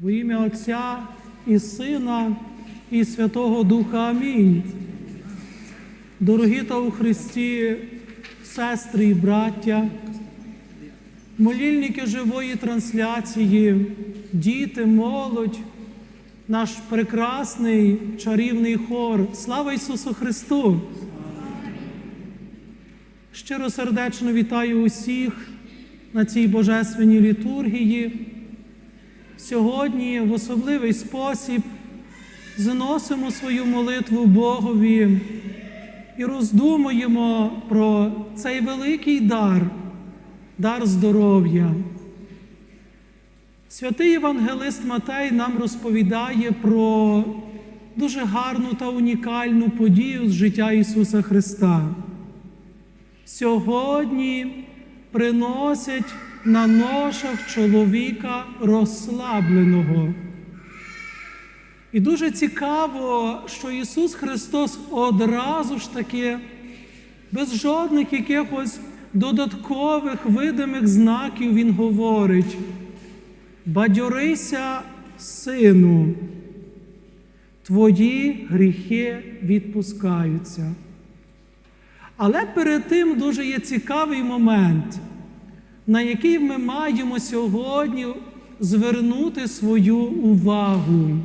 Во ім'я Отця і Сина, і Святого Духа Амінь. Дорогі та у Христі, сестри і браття, молільники живої трансляції, діти, молодь, наш прекрасний чарівний хор. Слава Ісусу Христу! Щиро сердечно вітаю усіх на цій божественній літургії. Сьогодні в особливий спосіб заносимо свою молитву Богові і роздумуємо про цей великий дар, дар здоров'я. Святий Євангелист Матей нам розповідає про дуже гарну та унікальну подію з життя Ісуса Христа. Сьогодні приносять на ношах чоловіка розслабленого. І дуже цікаво, що Ісус Христос одразу ж таки, без жодних якихось додаткових видимих знаків Він говорить: бадьорися, сину, твої гріхи відпускаються. Але перед тим дуже є цікавий момент, на який ми маємо сьогодні звернути свою увагу,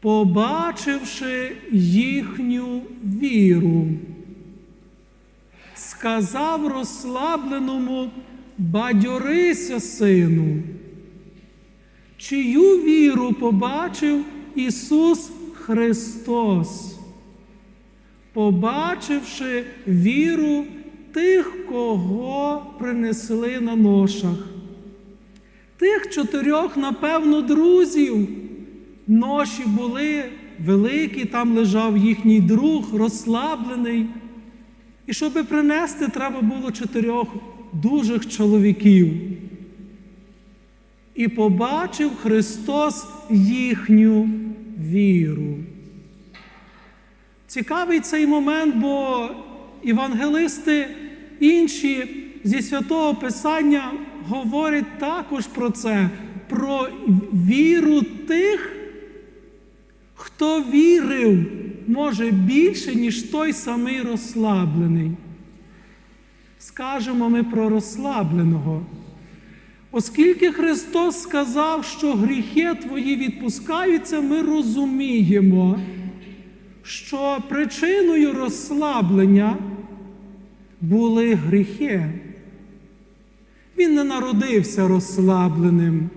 побачивши їхню віру, сказав розслабленому, бадьорися, сину, чию віру побачив Ісус Христос? Побачивши віру тих, кого принесли на ношах. Тих чотирьох, напевно, друзів. Ноші були великі, там лежав їхній друг, розслаблений. І щоб принести, треба було чотирьох дужих чоловіків. І побачив Христос їхню віру. Цікавий цей момент, бо євангелисти інші зі святого Писання говорять також про це, про віру тих, хто вірив, може більше, ніж той самий розслаблений. Скажемо ми про розслабленого. Оскільки Христос сказав, що гріхи твої відпускаються, ми розуміємо що причиною розслаблення були гріхи. Він не народився розслабленим.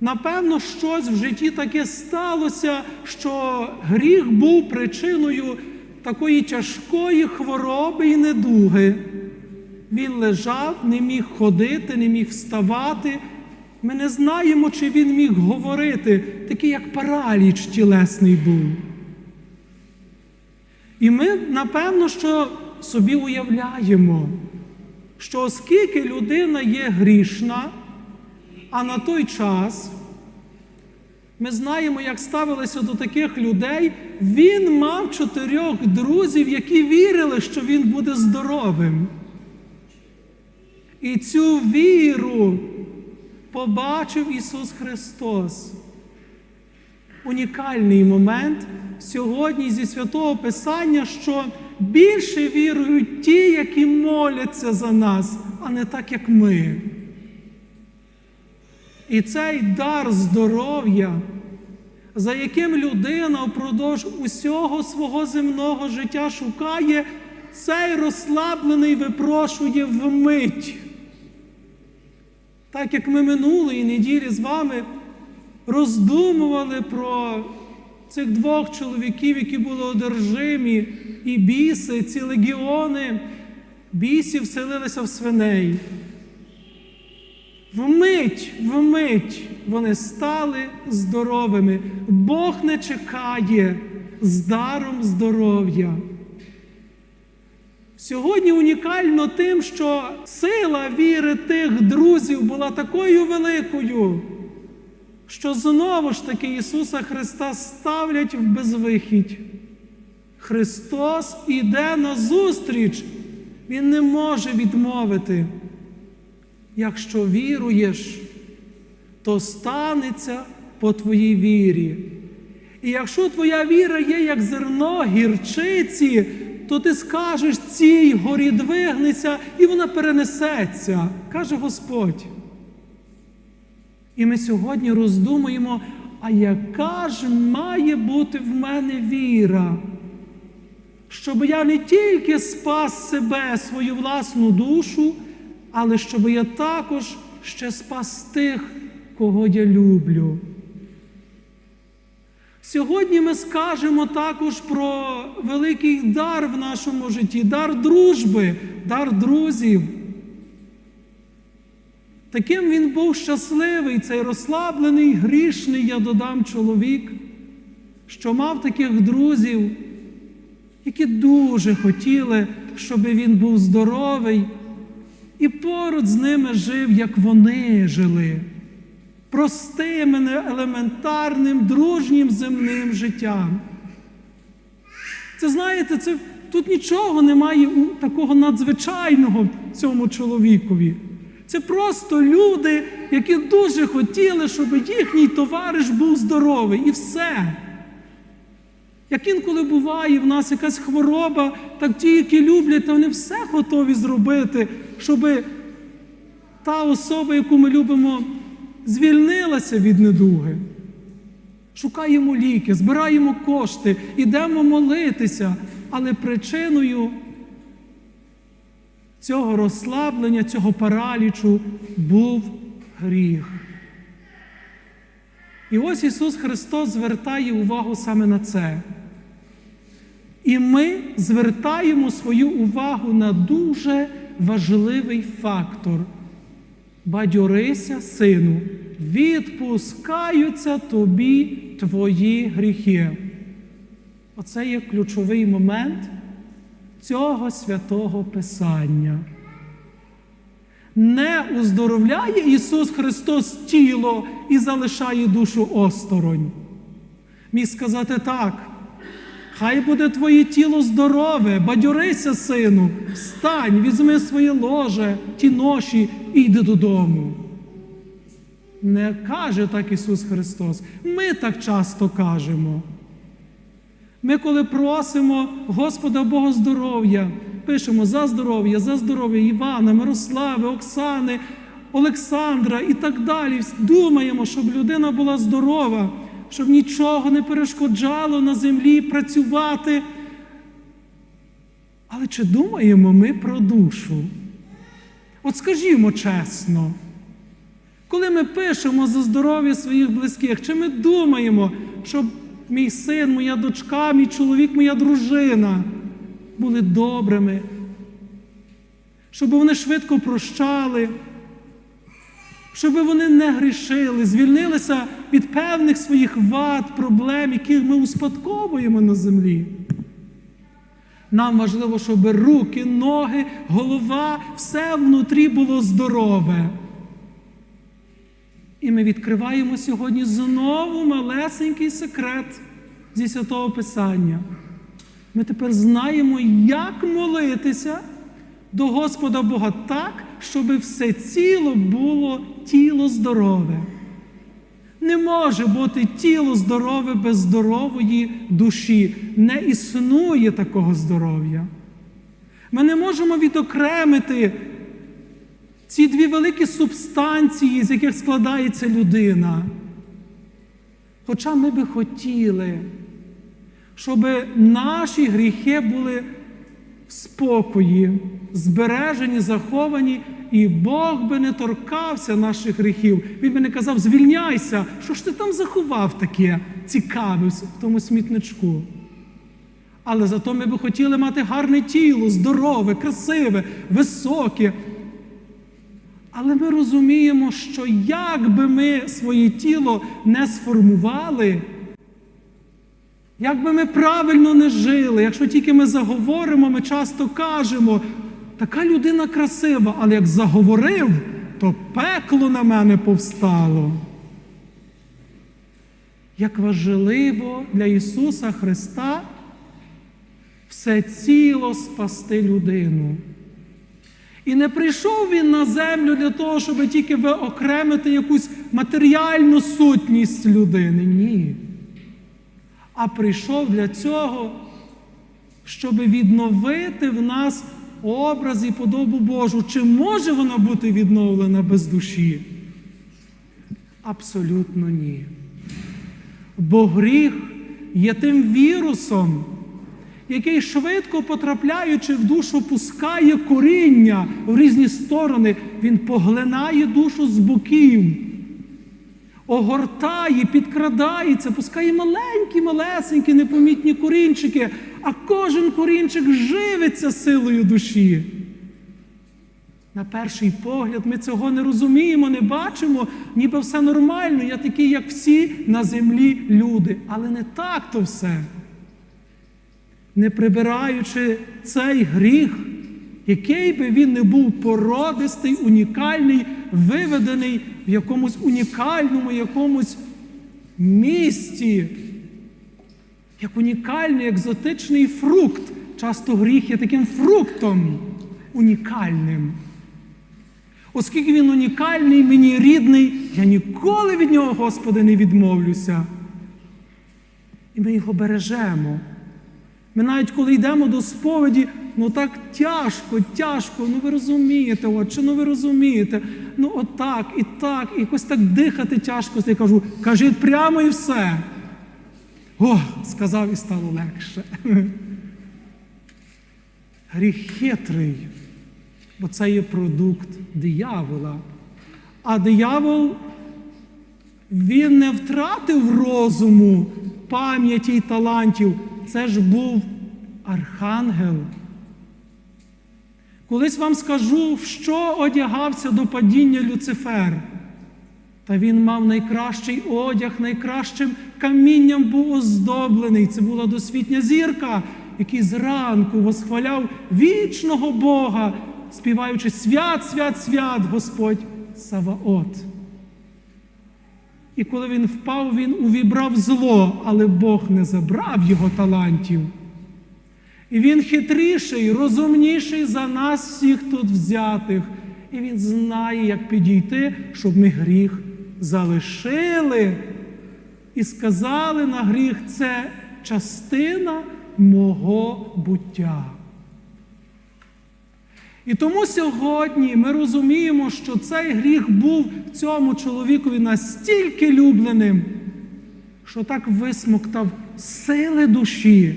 Напевно, щось в житті таке сталося, що гріх був причиною такої тяжкої хвороби і недуги. Він лежав, не міг ходити, не міг вставати. Ми не знаємо, чи він міг говорити, такий як параліч тілесний був. І ми, напевно, що собі уявляємо, що оскільки людина є грішна, а на той час ми знаємо, як ставилися до таких людей, він мав чотирьох друзів, які вірили, що він буде здоровим. І цю віру побачив Ісус Христос. Унікальний момент сьогодні зі святого Писання, що більше вірують ті, які моляться за нас, а не так, як ми. І цей дар здоров'я, за яким людина впродовж усього свого земного життя шукає, цей розслаблений випрошує вмить. Так як ми минулої неділі з вами роздумували про цих двох чоловіків, які були одержимі, і біси, ці легіони бісів селилися в свиней. Вмить, вмить вони стали здоровими. Бог не чекає з даром здоров'я. Сьогодні унікально тим, що сила віри тих друзів була такою великою що знову ж таки Ісуса Христа ставлять в безвихідь. Христос іде на зустріч, Він не може відмовити. Якщо віруєш, то станеться по твоїй вірі. І якщо твоя віра є як зерно гірчиці, то ти скажеш цій горі двигнеться, і вона перенесеться, каже Господь. І ми сьогодні роздумуємо, а яка ж має бути в мене віра? Щоб я не тільки спас себе, свою власну душу, але щоб я також ще спас тих, кого я люблю. Сьогодні ми скажемо також про великий дар в нашому житті, дар дружби, дар друзів. Таким він був щасливий, цей розслаблений, грішний, я додам чоловік, що мав таких друзів, які дуже хотіли, щоб він був здоровий і поруч з ними жив, як вони жили, простим, елементарним, дружнім земним життям. Це знаєте, це, тут нічого немає такого надзвичайного в цьому чоловікові. Це просто люди, які дуже хотіли, щоб їхній товариш був здоровий, і все. Як інколи буває в нас якась хвороба, так ті, які люблять, вони все готові зробити, щоб та особа, яку ми любимо, звільнилася від недуги. Шукаємо ліки, збираємо кошти, ідемо молитися, але причиною цього розслаблення, цього паралічу був гріх. І ось Ісус Христос звертає увагу саме на це. І ми звертаємо свою увагу на дуже важливий фактор. Бадьорися, сину, відпускаються тобі твої гріхи. Оце є ключовий момент цього святого Писання. Не уздоровляє Ісус Христос тіло і залишає душу осторонь. Міг сказати так. Хай буде твоє тіло здорове, бадьорися, сину, встань, візьми своє ложе, ті ноші і йди додому. Не каже так Ісус Христос. Ми так часто кажемо. Ми, коли просимо Господа Бога здоров'я, пишемо за здоров'я, за здоров'я Івана, Мирослави, Оксани, Олександра і так далі. Думаємо, щоб людина була здорова, щоб нічого не перешкоджало на землі працювати. Але чи думаємо ми про душу? От скажімо чесно, коли ми пишемо за здоров'я своїх близьких, чи ми думаємо, щоб мій син, моя дочка, мій чоловік, моя дружина були добрими, щоб вони швидко прощали, щоб вони не грішили, звільнилися від певних своїх вад, проблем, які ми успадковуємо на землі. Нам важливо, щоб руки, ноги, голова, все внутрі було здорове. І ми відкриваємо сьогодні знову малесенький секрет зі святого Писання. Ми тепер знаємо, як молитися до Господа Бога так, щоб все тіло було тіло здорове. Не може бути тіло здорове без здорової душі. Не існує такого здоров'я. Ми не можемо відокремити ці дві великі субстанції, з яких складається людина. Хоча ми би хотіли, щоб наші гріхи були в спокої, збережені, заховані, і Бог би не торкався наших гріхів. Він би не казав, звільняйся, що ж ти там заховав таке цікаве в тому смітничку. Але зато ми би хотіли мати гарне тіло, здорове, красиве, високе. Але ми розуміємо, що як би ми своє тіло не сформували, як би ми правильно не жили, якщо тільки ми заговоримо, ми часто кажемо, така людина красива, але як заговорив, то пекло на мене повстало. Як важливо для Ісуса Христа все ціло спасти людину. І не прийшов він на землю для того, щоб тільки виокремити якусь матеріальну сутність людини. Ні. А прийшов для цього, щоб відновити в нас образ і подобу Божу. Чи може вона бути відновлена без душі? Абсолютно ні. Бо гріх є тим вірусом, який швидко потрапляючи в душу, пускає коріння в різні сторони, він поглинає душу з боків, огортає, підкрадається, пускає маленькі, малесенькі, непомітні корінчики, а кожен корінчик живиться силою душі. На перший погляд ми цього не розуміємо, не бачимо, ніби все нормально, я такий, як всі на землі люди. Але не так то все. Не прибираючи цей гріх, який би він не був породистий, унікальний, виведений в якомусь унікальному якомусь місці, як унікальний екзотичний фрукт. Часто гріх є таким фруктом унікальним. Оскільки він унікальний, мені рідний, я ніколи від нього, Господи, не відмовлюся. І ми його бережемо. Ми навіть коли йдемо до сповіді, ну так тяжко, тяжко, ну ви розумієте, отче, ну ви розумієте, ну отак і так, і якось так дихати тяжко. Я кажу, кажіть прямо і все. О, сказав і стало легше. Гріх хитрий, бо це є продукт диявола. А диявол, він не втратив розуму, пам'яті й талантів. Це ж був архангел. Колись вам скажу, в що одягався до падіння Люцифер. Та він мав найкращий одяг, найкращим камінням був оздоблений. Це була досвітня зірка, який зранку восхваляв вічного Бога, співаючи свят, свят, свят, Господь Саваот. І коли він впав, він увібрав зло, але Бог не забрав його талантів. І він хитріший, розумніший за нас всіх тут взятих. І він знає, як підійти, щоб ми гріх залишили і сказали на гріх, це частина мого буття. І тому сьогодні ми розуміємо, що цей гріх був цьому чоловікові настільки любленим, що так висмоктав сили душі,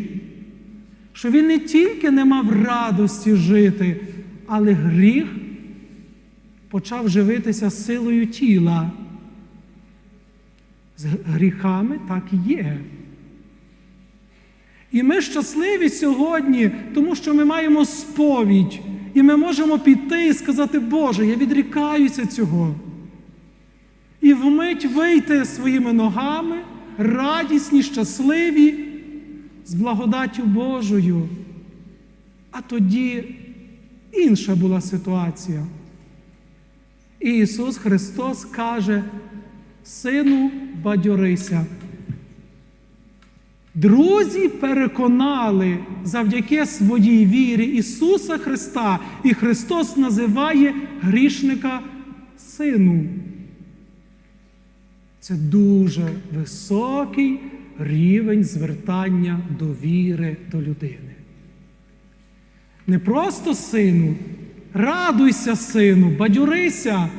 що він не тільки не мав радості жити, але гріх почав живитися силою тіла. З гріхами так є. І ми щасливі сьогодні, тому що ми маємо сповідь. І ми можемо піти і сказати, Боже, я відрікаюся цього. І вмить вийти своїми ногами, радісні, щасливі, з благодаттю Божою. А тоді інша була ситуація. І Ісус Христос каже, Сину, бадьорися. Друзі переконали завдяки своїй вірі Ісуса Христа, і Христос називає грішника сину. Це дуже високий рівень звертання до віри до людини. Не просто сину, радуйся, сину, бадьорися,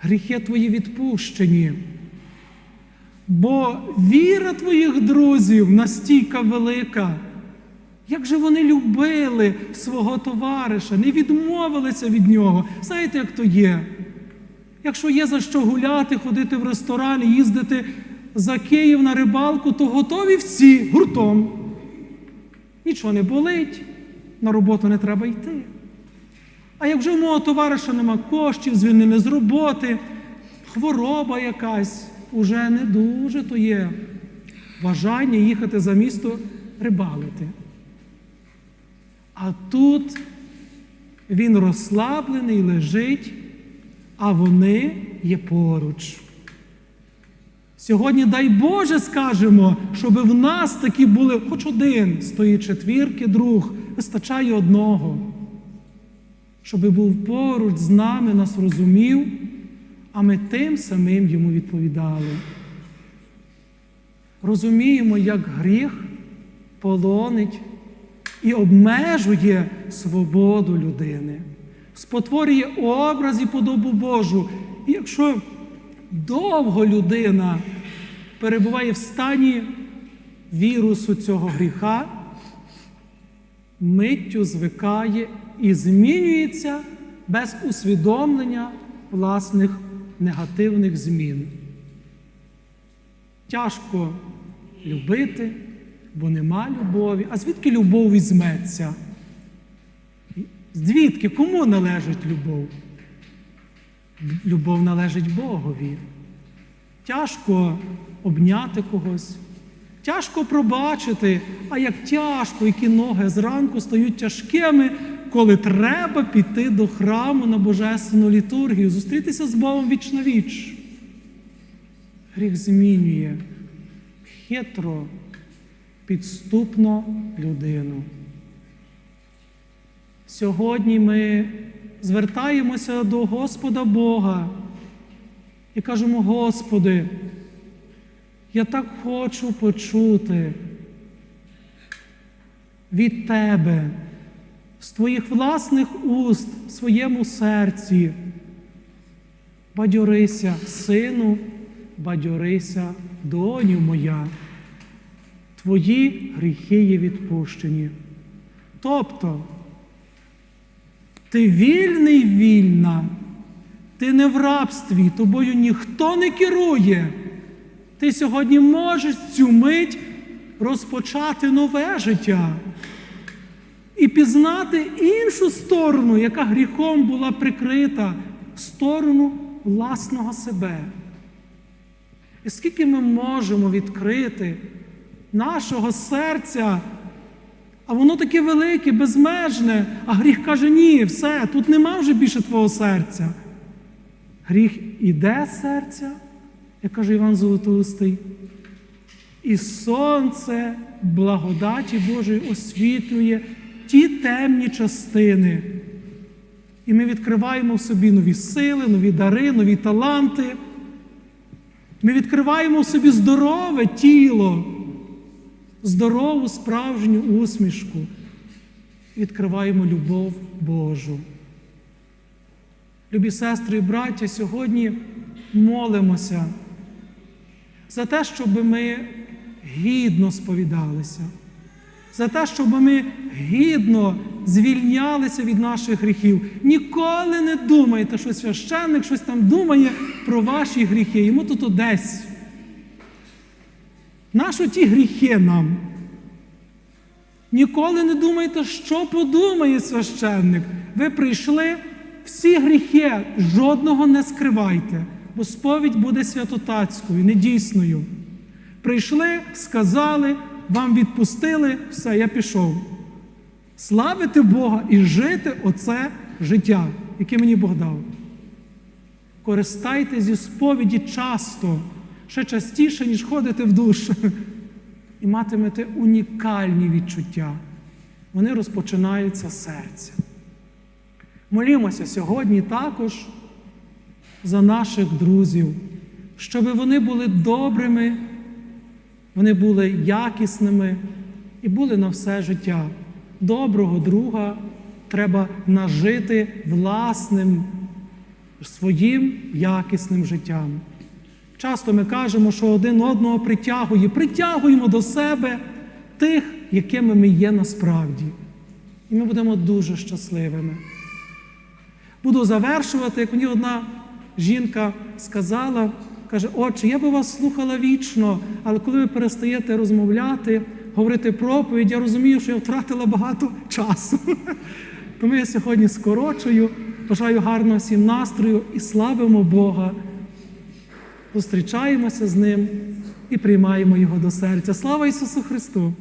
гріхи твої відпущені. Бо віра твоїх друзів настільки велика. Як же вони любили свого товариша, не відмовилися від нього. Знаєте, як то є? Якщо є за що гуляти, ходити в ресторан, їздити за Київ на рибалку, то готові всі гуртом. Нічого не болить, на роботу не треба йти. А як вже у мого товариша нема коштів, звільнили з роботи, хвороба якась уже не дуже то є бажання їхати за місто рибалити. А тут він розслаблений, лежить, а вони є поруч. Сьогодні, дай Боже, скажемо, щоб в нас такі були хоч один з тої четвірки, друг, вистачає одного. щоб був поруч з нами, нас розумів, а ми тим самим йому відповідали. Розуміємо, як гріх полонить і обмежує свободу людини, спотворює образ і подобу Божу. І якщо довго людина перебуває в стані вірусу цього гріха, миттю звикає і змінюється без усвідомлення власних негативних змін. Тяжко любити, бо нема любові. А звідки любов візьметься? Звідки? Кому належить любов? Любов належить Богові. Тяжко обняти когось, тяжко пробачити, а як тяжко, які ноги зранку стають тяжкими, коли треба піти до храму на божественну літургію, зустрітися з Богом віч на віч. Гріх змінює хитро, підступно людину. Сьогодні ми звертаємося до Господа Бога і кажемо, Господи, я так хочу почути від Тебе, з Твоїх власних уст в своєму серці. Бадьорися, сину, бадьорися, доню моя. Твої гріхи є відпущені. Тобто, ти вільний вільна, ти не в рабстві, тобою ніхто не керує. Ти сьогодні можеш цю мить розпочати нове життя і пізнати іншу сторону, яка гріхом була прикрита, сторону власного себе. І скільки ми можемо відкрити нашого серця, а воно таке велике, безмежне, а гріх каже, ні, все, тут нема вже більше твого серця. Гріх іде з серця, як каже Іван Золотоустий, і сонце благодаті Божої освітлює ті темні частини. І ми відкриваємо в собі нові сили, нові дари, нові таланти. Ми відкриваємо в собі здорове тіло, здорову справжню усмішку. Відкриваємо любов Божу. Любі сестри і браття, сьогодні молимося за те, щоб ми гідно сповідалися, за те, щоб ми гідно звільнялися від наших гріхів. Ніколи не думайте, що священник щось там думає про ваші гріхи. Йому тут одесь. Нащо ті гріхи нам? Ніколи не думайте, що подумає священник. Ви прийшли, всі гріхи, жодного не скривайте, бо сповідь буде святотацькою, недійсною. Прийшли, сказали, вам відпустили, все, я пішов. Славити Бога і жити оце життя, яке мені Бог дав. Користайтеся зі сповіді часто, ще частіше, ніж ходите в душ, і матимете унікальні відчуття. Вони розпочинаються з серця. Молімося сьогодні також за наших друзів, щоб вони були добрими, вони були якісними і були на все життя. Доброго друга треба нажити власним своїм якісним життям. Часто ми кажемо, що один одного притягує, притягуємо до себе тих, якими ми є насправді. І ми будемо дуже щасливими. Буду завершувати, як мені одна жінка сказала, каже, отче, я би вас слухала вічно, але коли ви перестаєте розмовляти, говорити проповідь, я розумію, що я втратила багато часу. Тому я сьогодні скорочую, бажаю гарного всім настрою і славимо Бога. Зустрічаємося з Ним і приймаємо Його до серця. Слава Ісусу Христу!